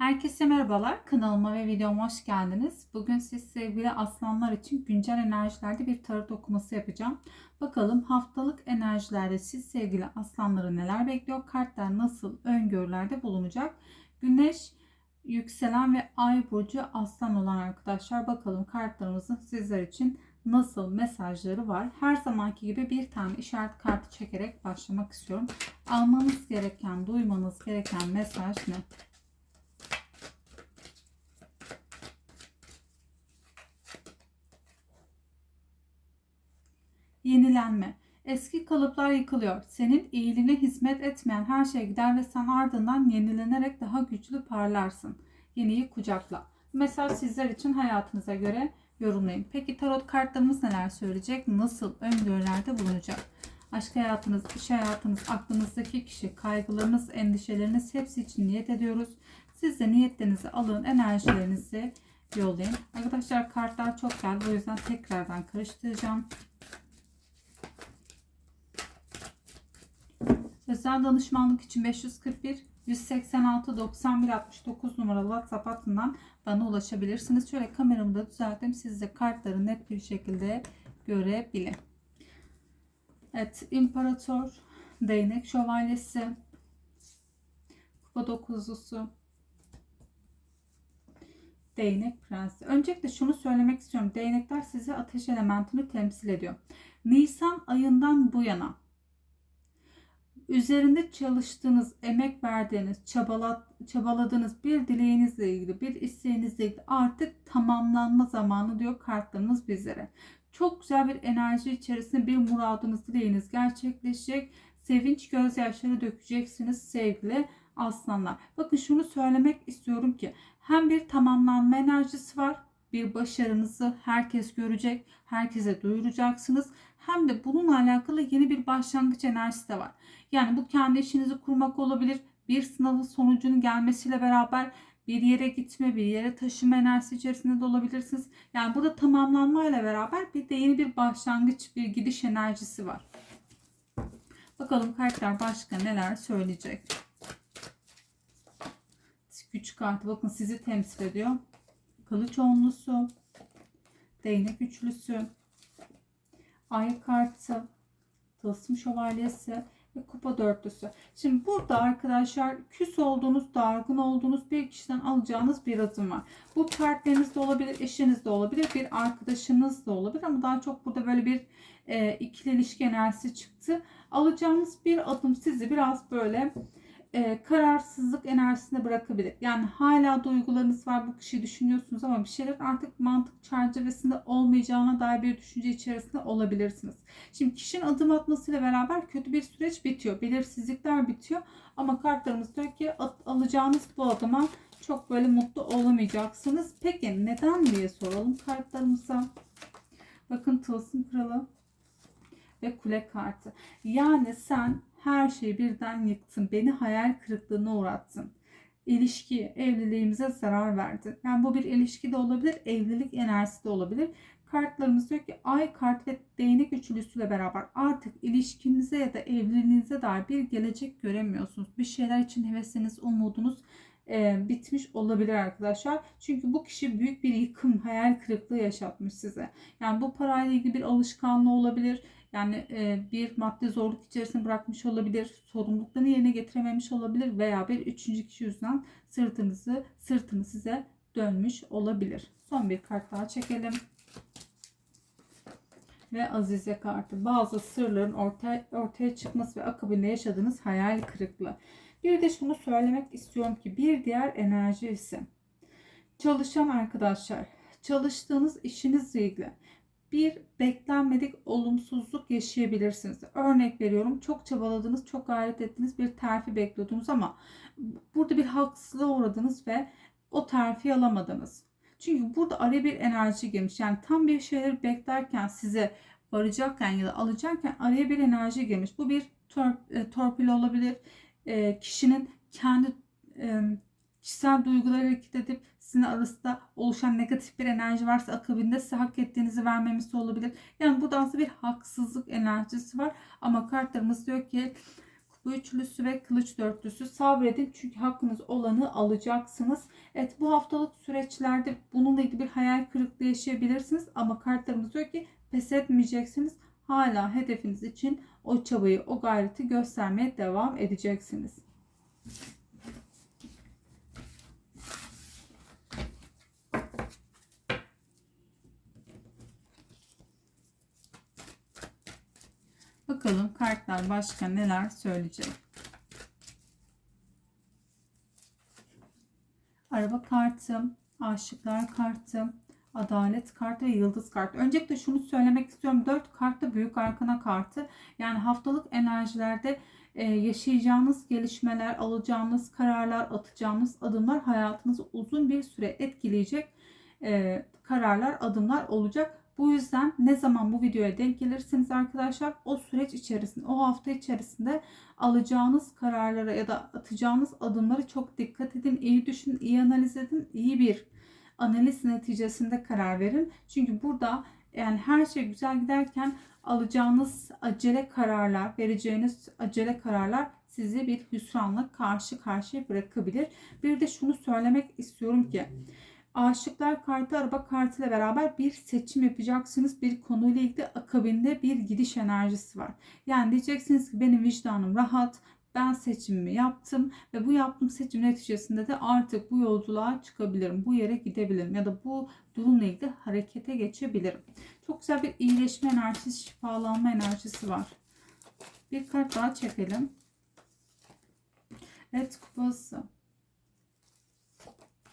Herkese merhabalar. Kanalıma ve videoma hoş geldiniz. Bugün siz sevgili aslanlar için güncel enerjilerde bir tarot okuması yapacağım. Bakalım haftalık enerjilerde siz sevgili aslanları neler bekliyor? Kartlar nasıl öngörülerde bulunacak? Güneş, yükselen ve ay burcu aslan olan arkadaşlar bakalım kartlarımızın sizler için nasıl mesajları var. Her zamanki gibi bir tane işaret kartı çekerek başlamak istiyorum. Almanız gereken, duymanız gereken mesaj ne? Yenilenme. Eski kalıplar yıkılıyor. Senin iyiliğine hizmet etmeyen her şey gider ve sen ardından yenilenerek daha güçlü parlarsın. Yeniyi kucakla. Mesela sizler için hayatınıza göre yorumlayın. Peki tarot kartlarımız neler söyleyecek? Nasıl öngörülerde bulunacak? Aşk hayatınız, iş hayatınız, aklınızdaki kişi, kaygılarınız, endişeleriniz hepsi için niyet ediyoruz. Siz de niyetlerinizi alın, enerjilerinizi yollayın. Arkadaşlar kartlar çok geldi. O yüzden tekrardan karıştıracağım. Özel danışmanlık için 541 186 91 69 numaralı WhatsApp hattından bana ulaşabilirsiniz. Şöyle kameramı da düzelttim. Siz de kartları net bir şekilde görebilin. Evet, İmparator, Değnek Şövalyesi, Kupa Dokuzlusu, Değnek Prensi. Öncelikle şunu söylemek istiyorum. Değnekler size ateş elementini temsil ediyor. Nisan ayından bu yana üzerinde çalıştığınız, emek verdiğiniz, çabalat, çabaladığınız bir dileğinizle ilgili, bir isteğinizle ilgili artık tamamlanma zamanı diyor kartlarımız bizlere. Çok güzel bir enerji içerisinde bir muradınız, dileğiniz gerçekleşecek. Sevinç gözyaşları dökeceksiniz sevgili aslanlar. Bakın şunu söylemek istiyorum ki hem bir tamamlanma enerjisi var bir başarınızı herkes görecek, herkese duyuracaksınız. Hem de bununla alakalı yeni bir başlangıç enerjisi de var. Yani bu kendi işinizi kurmak olabilir. Bir sınavın sonucunun gelmesiyle beraber bir yere gitme, bir yere taşıma enerjisi içerisinde de olabilirsiniz. Yani burada tamamlanmayla beraber bir de yeni bir başlangıç, bir gidiş enerjisi var. Bakalım kartlar başka neler söyleyecek. Güç kartı bakın sizi temsil ediyor. Kılıç onlusu, değnek üçlüsü, ay kartı, tılsım şövalyesi ve kupa dörtlüsü. Şimdi burada arkadaşlar küs olduğunuz, dargın olduğunuz bir kişiden alacağınız bir adım var. Bu partneriniz de olabilir, eşiniz de olabilir, bir arkadaşınız da olabilir ama daha çok burada böyle bir e, ikili ilişki enerjisi çıktı. Alacağınız bir adım sizi biraz böyle e, kararsızlık enerjisinde bırakabilir. Yani hala duygularınız var bu kişiyi düşünüyorsunuz ama bir şeyler artık mantık çerçevesinde olmayacağına dair bir düşünce içerisinde olabilirsiniz. Şimdi kişinin adım atmasıyla beraber kötü bir süreç bitiyor. Belirsizlikler bitiyor ama kartlarımız diyor ki alacağınız bu adıma çok böyle mutlu olamayacaksınız. Peki neden diye soralım kartlarımıza. Bakın tılsım kralı ve kule kartı. Yani sen her şeyi birden yıktın. Beni hayal kırıklığına uğrattın. İlişki, evliliğimize zarar verdin. Yani bu bir ilişki de olabilir, evlilik enerjisi de olabilir. Kartlarımız diyor ki ay kart ve değnek üçlüsüyle beraber artık ilişkinize ya da evliliğinize dair bir gelecek göremiyorsunuz. Bir şeyler için hevesiniz, umudunuz e, bitmiş olabilir arkadaşlar. Çünkü bu kişi büyük bir yıkım, hayal kırıklığı yaşatmış size. Yani bu parayla ilgili bir alışkanlığı olabilir yani e, bir maddi zorluk içerisinde bırakmış olabilir, sorumluluklarını yerine getirememiş olabilir veya bir üçüncü kişi yüzünden sırtınızı, sırtını size dönmüş olabilir. Son bir kart daha çekelim. Ve Azize kartı. Bazı sırların ortaya, ortaya çıkması ve akabinde yaşadığınız hayal kırıklığı. Bir de şunu söylemek istiyorum ki bir diğer enerji ise çalışan arkadaşlar çalıştığınız işinizle ilgili bir beklenmedik olumsuzluk yaşayabilirsiniz. Örnek veriyorum çok çabaladınız, çok gayret ettiniz, bir terfi bekliyordunuz ama burada bir haksızlığa uğradınız ve o terfi alamadınız. Çünkü burada araya bir enerji girmiş. Yani tam bir şeyleri beklerken size varacakken ya da alacakken araya bir enerji girmiş. Bu bir tor e, torpil olabilir. E, kişinin kendi e, kişisel duyguları hareket edip sizin arasında oluşan negatif bir enerji varsa akabinde size hak ettiğinizi vermemesi olabilir. Yani burada aslında bir haksızlık enerjisi var. Ama kartlarımız diyor ki bu üçlüsü ve kılıç dörtlüsü sabredin çünkü hakkınız olanı alacaksınız. Evet bu haftalık süreçlerde bununla ilgili bir hayal kırıklığı yaşayabilirsiniz ama kartlarımız diyor ki pes etmeyeceksiniz. Hala hedefiniz için o çabayı, o gayreti göstermeye devam edeceksiniz. Bakalım kartlar başka neler söyleyecek. Araba kartım, aşıklar kartım, adalet kartı ve yıldız kartı. Öncelikle şunu söylemek istiyorum. 4 kart da büyük arkana kartı. Yani haftalık enerjilerde e, yaşayacağınız gelişmeler, alacağınız kararlar, atacağınız adımlar hayatınızı uzun bir süre etkileyecek e, kararlar, adımlar olacak. Bu yüzden ne zaman bu videoya denk gelirseniz arkadaşlar o süreç içerisinde, o hafta içerisinde alacağınız kararlara ya da atacağınız adımları çok dikkat edin, iyi düşünün, iyi analiz edin, iyi bir analiz neticesinde karar verin. Çünkü burada yani her şey güzel giderken alacağınız acele kararlar, vereceğiniz acele kararlar sizi bir hüsranla karşı karşıya bırakabilir. Bir de şunu söylemek istiyorum ki Aşıklar kartı araba kartı ile beraber bir seçim yapacaksınız. Bir konuyla ilgili akabinde bir gidiş enerjisi var. Yani diyeceksiniz ki benim vicdanım rahat. Ben seçimimi yaptım ve bu yaptığım seçim neticesinde de artık bu yolculuğa çıkabilirim. Bu yere gidebilirim ya da bu durumla ilgili harekete geçebilirim. Çok güzel bir iyileşme enerjisi, şifalanma enerjisi var. Bir kart daha çekelim. Evet kupası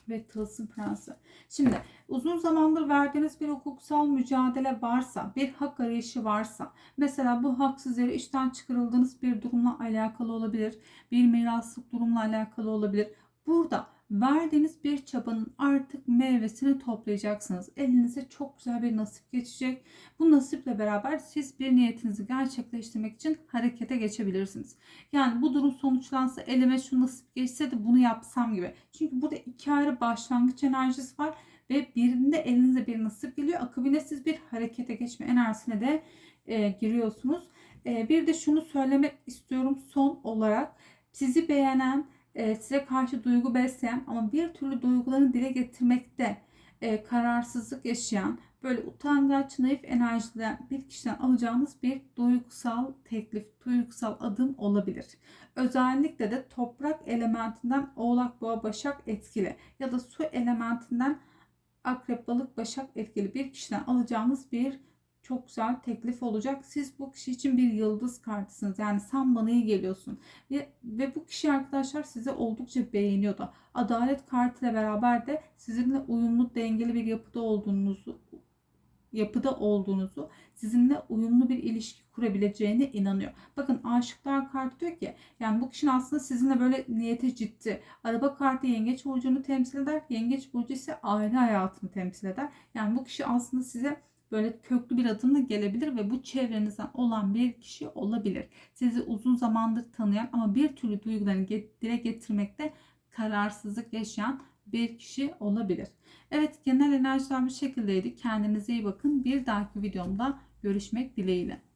ve Tılsım Prensi. Şimdi uzun zamandır verdiğiniz bir hukuksal mücadele varsa, bir hak arayışı varsa, mesela bu haksız yere işten çıkarıldığınız bir durumla alakalı olabilir, bir miraslık durumla alakalı olabilir. Burada verdiğiniz bir çabanın artık meyvesini toplayacaksınız. Elinize çok güzel bir nasip geçecek. Bu nasiple beraber siz bir niyetinizi gerçekleştirmek için harekete geçebilirsiniz. Yani bu durum sonuçlansa elime şu nasip geçse de bunu yapsam gibi. Çünkü burada iki ayrı başlangıç enerjisi var ve birinde elinize bir nasip geliyor. Akabinde siz bir harekete geçme enerjisine de e, giriyorsunuz. E, bir de şunu söylemek istiyorum son olarak. Sizi beğenen, e, size karşı duygu besleyen ama bir türlü duygularını dile getirmekte e, kararsızlık yaşayan, böyle utangaç, naif enerjiden bir kişiden alacağınız bir duygusal teklif, duygusal adım olabilir. Özellikle de toprak elementinden oğlak, boğa, başak etkili ya da su elementinden akrep, balık, başak etkili bir kişiden alacağınız bir çok güzel teklif olacak. Siz bu kişi için bir yıldız kartısınız. Yani sen bana iyi geliyorsun. Ve, ve bu kişi arkadaşlar size oldukça beğeniyor da. Adalet kartıyla beraber de sizinle uyumlu, dengeli bir yapıda olduğunuzu yapıda olduğunuzu, sizinle uyumlu bir ilişki kurabileceğine inanıyor. Bakın aşıklar kartı diyor ki yani bu kişinin aslında sizinle böyle niyeti ciddi. Araba kartı yengeç burcunu temsil eder. Yengeç burcu ise aile hayatını temsil eder. Yani bu kişi aslında size böyle köklü bir adımla gelebilir ve bu çevrenizden olan bir kişi olabilir. Sizi uzun zamandır tanıyan ama bir türlü duygularını dile getirmekte kararsızlık yaşayan bir kişi olabilir. Evet genel enerjiler bu şekildeydi. Kendinize iyi bakın. Bir dahaki videomda görüşmek dileğiyle.